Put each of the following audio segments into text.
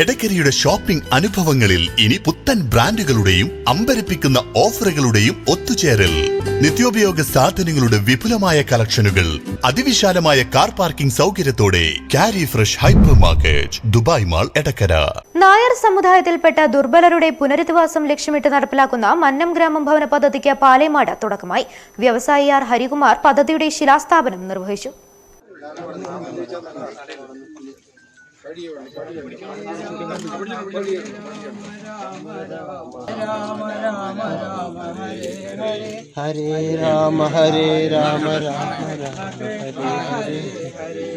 എടക്കരയുടെ shopping അനുഭവങ്ങളിൽ ഇനി പുത്തൻ ബ്രാൻഡുകളുടെയും അമ്പരപ്പിക്കുന്ന ഓഫറുകളുടെയും ഒത്തുചേരൽ. നിത്യോപയോഗ സാധനങ്ങളുടെ വിപുലമായ കളക്ഷനുകൾ അതിവിശാലമായ car parking സൗകര്യത്തോടെ carry fresh hyper market Dubai mall Edakkara. Nair സമുദായത്തിൽപ്പെട്ട ദുർബലരുടെ പുനരധിവാസം ലക്ഷ്യമിട്ട് നടപ്പിലാക്കുന്ന മന്നം ഗ്രാമം ഭവന പദ്ധതിക്ക് പാലേമാട് തുടക്കമായി. വ്യവസായി ആർ ഹരികുമാർ പദ്ധതിയുടെ ശിലാസ്ഥാപനം നിർവഹിച്ചു. ഹരേ രാമ ഹരേ രാമ രാമ രാമ ഹരേ ഹരേ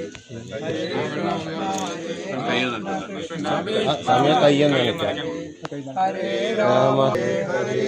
സമയം കയ്യെന്ന് രാമ ഹരേ.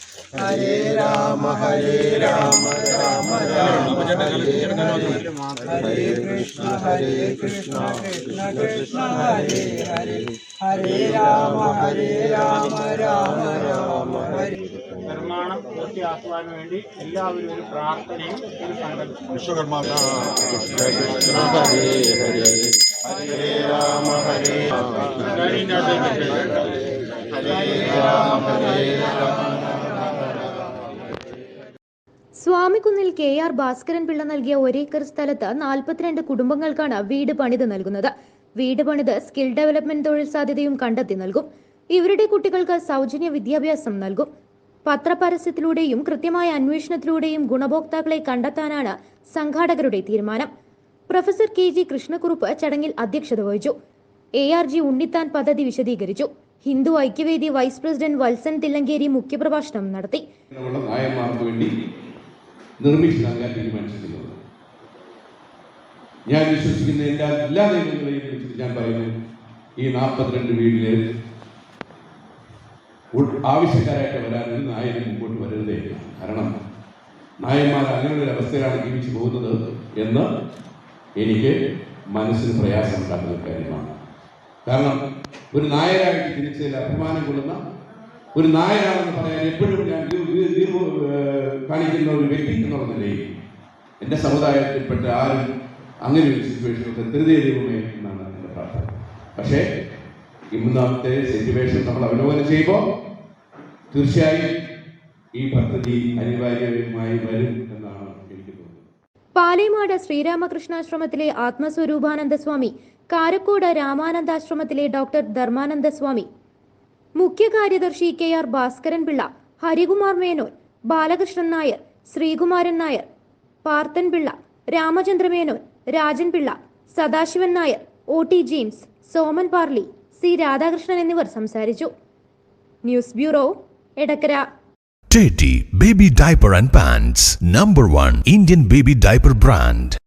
ഹരേ രാമ ഹരേ രാമ രാമ രാമ ഹരേ കൃഷ്ണ ഹരേ കൃഷ്ണ കൃഷ്ണ കൃഷ്ണ ഹരേ ഹരേ ഹരേ രാമ ഹരേ രാമ രാമ രാമ ഹരേ നിർമ്മാണം പൂർത്തിയാക്കുവാൻ വേണ്ടി എല്ലാവരും ഒരു പ്രാർത്ഥനയും ഒരു സങ്കല്പം കൃഷ്ണ കൃഷ്ണ ഹരേ ഹരേ ഹരേ രാമ ഹരേ ഹരേ രാമ ഹരേ രാമ സ്വാമിക്കുന്നിൽ കെ ആർ ഭാസ്കരൻ പിള്ള നൽകിയ ഒരേക്കർ സ്ഥലത്ത് നാൽപ്പത്തിരണ്ട് കുടുംബങ്ങൾക്കാണ് വീട് പണിത് നൽകുന്നത്. വീട് പണിത് സ്കിൽ ഡെവലപ്മെന്റ് തൊഴിൽ സാധ്യതയും കണ്ടെത്തി നൽകും. ഇവരുടെ കുട്ടികൾക്ക് സൗജന്യ വിദ്യാഭ്യാസം നൽകും. പത്രപരസ്യത്തിലൂടെയും കൃത്യമായ അന്വേഷണത്തിലൂടെയും ഗുണഭോക്താക്കളെ കണ്ടെത്താനാണ് സംഘാടകരുടെ തീരുമാനം. പ്രൊഫസർ കെ ജി കൃഷ്ണക്കുറുപ്പ് ചടങ്ങിൽ അധ്യക്ഷത വഹിച്ചു. എ ആർ ജി ഉണ്ണിത്താൻ പദ്ധതി വിശദീകരിച്ചു. ഹിന്ദു ഐക്യവേദി വൈസ് പ്രസിഡന്റ് വത്സൻ തില്ലങ്കേരി മുഖ്യപ്രഭാഷണം നടത്തി. നിർമ്മിച്ചു നൽകാൻ തീരുമാനിച്ചിട്ടുള്ളത് ഞാൻ വിശ്വസിക്കുന്ന എല്ലാ എല്ലാ നിയമങ്ങളെയും കുറിച്ച് ഞാൻ പറയുന്നു ഈ നാൽപ്പത്തിരണ്ട് വീട്ടിൽ ആവശ്യക്കാരായിട്ട് ഒരു നായകൻ മുമ്പോട്ട് വരരുതേ. കാരണം നായന്മാർ അങ്ങനെ ഒരു അവസ്ഥയിലാണ് ജീവിച്ചു പോകുന്നത് എന്ന് എനിക്ക് മനസ്സിന് പ്രയാസമുണ്ടാക്കുന്ന കാര്യമാണ്. കാരണം ഒരു നായരായിട്ട് തിരിച്ചതിൽ അഭിമാനം കൊള്ളുന്ന ഒരു നായരാണെന്ന് പറയാൻ എപ്പോഴും ഞാൻ കാണിക്കുന്ന ഒരു വ്യക്തി എന്നുള്ള നിലയിൽ എന്റെ സമുദായത്തിൽപ്പെട്ട ആരും അങ്ങനെ ഒരു സിറ്റുവേഷൻ തൃതീയ ദൈവമേ എന്നാണ് എന്റെ പ്രാർത്ഥന. പക്ഷേ ഇന്നത്തെ സിറ്റുവേഷൻ നമ്മൾ അവലോകനം ചെയ്യുമ്പോൾ തീർച്ചയായും ഈ പദ്ധതി അനിവാര്യമായി വരും എന്നാണ് എനിക്ക് ശ്രീരാമകൃഷ്ണാശ്രമത്തിലെ ആത്മസ്വരൂപാനന്ദ സ്വാമി കാരക്കോട് രാമാനന്ദാശ്രമത്തിലെ ഡോക്ടർ ധർമാനന്ദ സ്വാമി മുഖ്യ കാര്യദർശി K R Bhaskaran Pillai Harikumar Menon Balakrishnan Nair Sreekumaran Nair Parthan Pillai Ramachandra Menon Rajan Pillai Sadasivan Nair O T James Soman Parli C Radhakrishnan എന്നിവർ സംസാരിച്ചു. News bureau Edakkara. Teddy Baby Diaper and Pants, number one Indian baby diaper brand.